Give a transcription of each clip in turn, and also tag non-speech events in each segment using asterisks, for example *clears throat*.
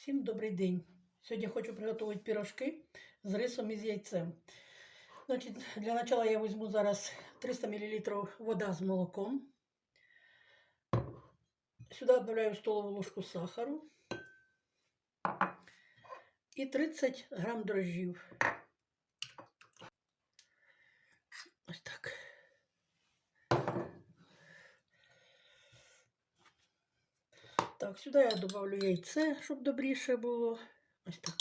Всім добрий день. Сьогодні хочу приготувати пірожки з рисом і з яйцем. Значить, для начала я візьму зараз 300 мл вода з молоком. Сюди додаю столову ложку сахару і 30 грам дрожжів. Ось так. Так, сюди я добавлю яйце, щоб добріше було. Ось так.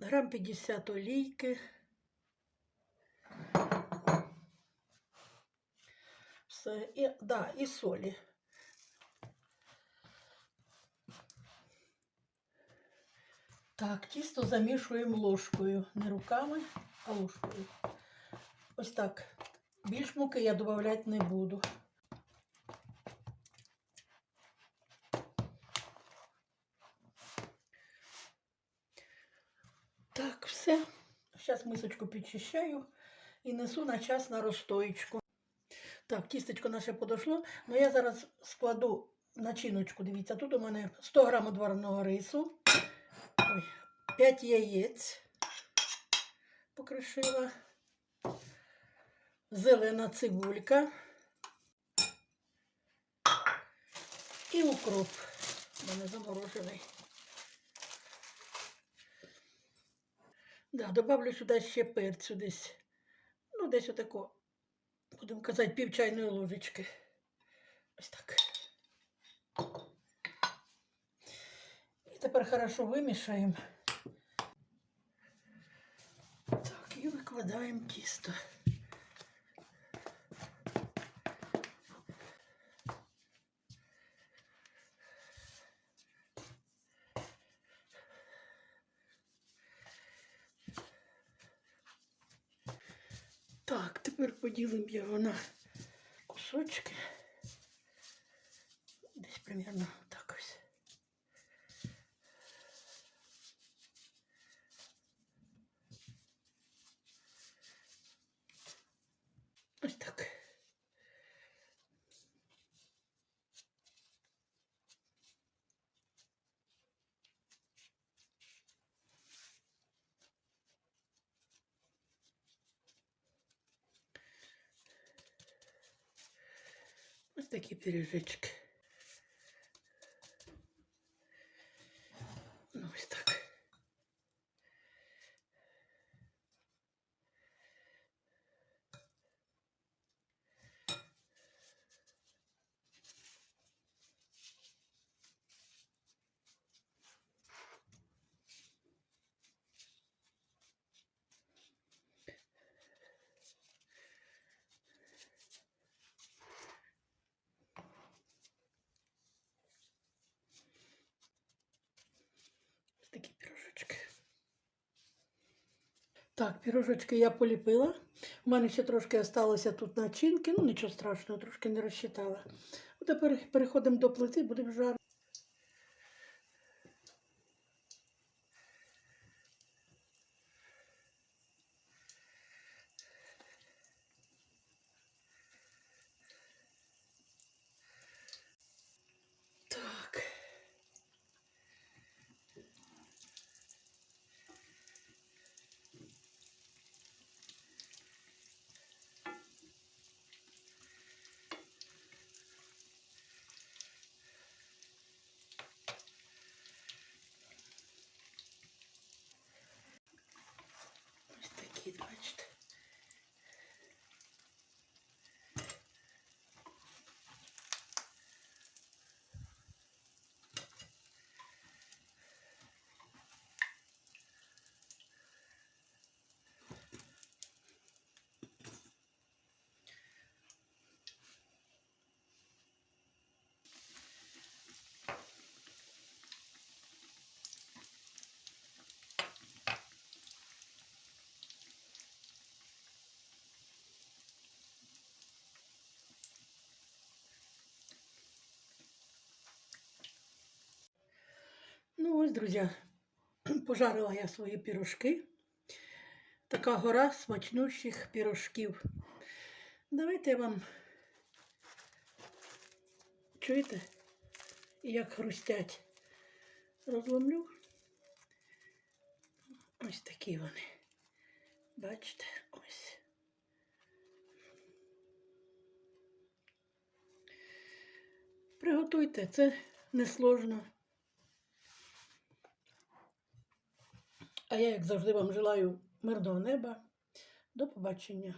Грам 50 олійки. Все. І, да, і солі. Так, тісто замішуємо ложкою. Не руками, а ложкою. Ось так. Більш муки я додавати не буду. Так, все. Зараз мисочку підчищаю і несу на час на розстоєчку. Так, тістечко наше подошло. Ну я зараз складу начиночку. Дивіться, тут у мене 100 грам одварного рису, Ой, 5 яєць покришила, зелена цибулька і укроп. У мене заморожений. Да, добавлю сюди ще перцю десь. Ну, десь отако, будемо казати, пів чайної ложечки. Ось так. І тепер хорошо вимішаємо. Так, і викладаємо тісто. Так, тепер поділимо його на кусочки. Десь примерно так ось. Ось так. Ось такі пиріжечки. Ну, ось так. Ось такі пірожочки. Так, пірожочки я поліпила. У мене ще трошки залишилося тут начинки. Ну, нічого страшного, трошки не розчитала. Тепер переходимо до плити, будемо жарити. Так. Ось такі, бачите. Ну ось, друзі, *clears throat* пожарила я свої пірожки. Така гора смачнющих пірожків. Давайте я вам чуєте? як хрустять. Розломлю. Ось такі вони. Бачите, ось. Приготуйте, це несложно. А я, як завжди, вам желаю мирного неба. До побачення.